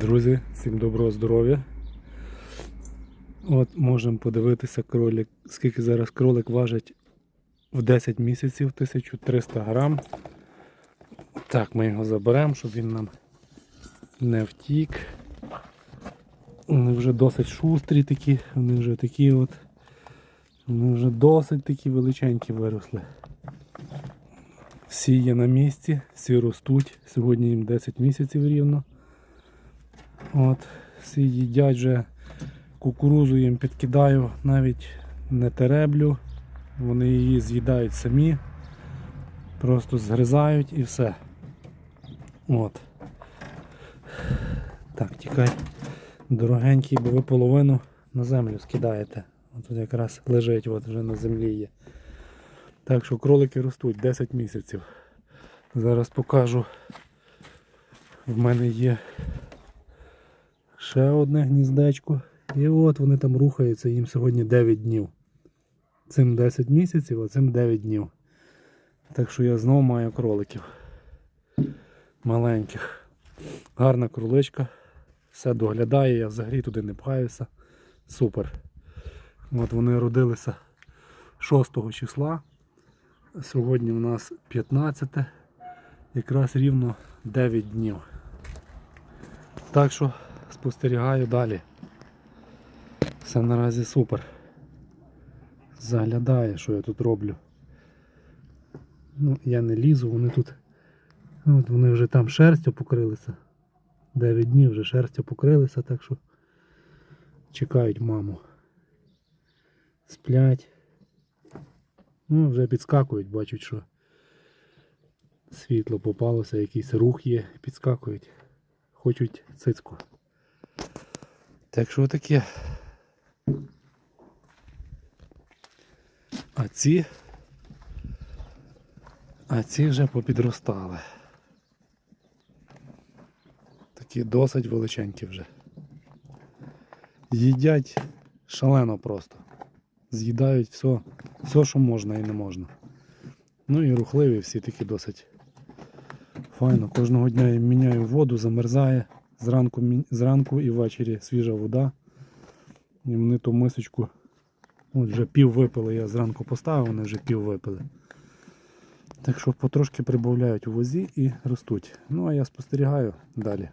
Друзі, всім доброго здоров'я. От можемо подивитися кролик, скільки зараз кролик важить в 10 місяців 1300 грам. Так, ми його заберемо, щоб він нам не втік. Вони вже досить шустрі такі, вони вже такі от. Вони вже досить такі величенькі виросли. Всі є на місці, всі ростуть. Сьогодні їм 10 місяців рівно. От, всі їдять вже кукурузу їм підкидаю, навіть не тереблю. Вони її з'їдають самі, просто згризають і все. От. Так, тікай, дорогенький, бо ви половину на землю скидаєте. От тут якраз лежить, от вже на землі є. Так що кролики ростуть 10 місяців. Зараз покажу. В мене є ще одне гніздечко. І от вони там рухаються, їм сьогодні 9 днів. Цим 10 місяців, а цим 9 днів. Так що я знову маю кроликів. Маленьких. Гарна кроличка. Все доглядає, я взагалі туди не пхаюся. Супер. От вони родилися 6 числа. Сьогодні у нас 15. Якраз рівно 9 днів. Так що спостерігаю далі. Все наразі супер. Заглядає, що я тут роблю. Ну, я не лізу, вони тут. От вони вже там шерстю покрилися. 9 днів вже шерстю покрилися, так що чекають маму. Сплять. Ну, вже підскакують, бачать, що світло попалося, якийсь рух є, підскакують. Хочуть цицьку. Так що таке. А ці. А ці вже попідростали. Такі досить величенькі вже. Їдять шалено просто. З'їдають все, все, що можна і не можна. Ну і рухливі всі такі досить. Файно. Кожного дня я міняю воду, замерзає. Зранку, зранку і ввечері свіжа вода. І вони ту мисочку. От вже пів випили, я зранку поставив, вони вже пів випили. Так що потрошки прибавляють у возі і ростуть. Ну а я спостерігаю далі.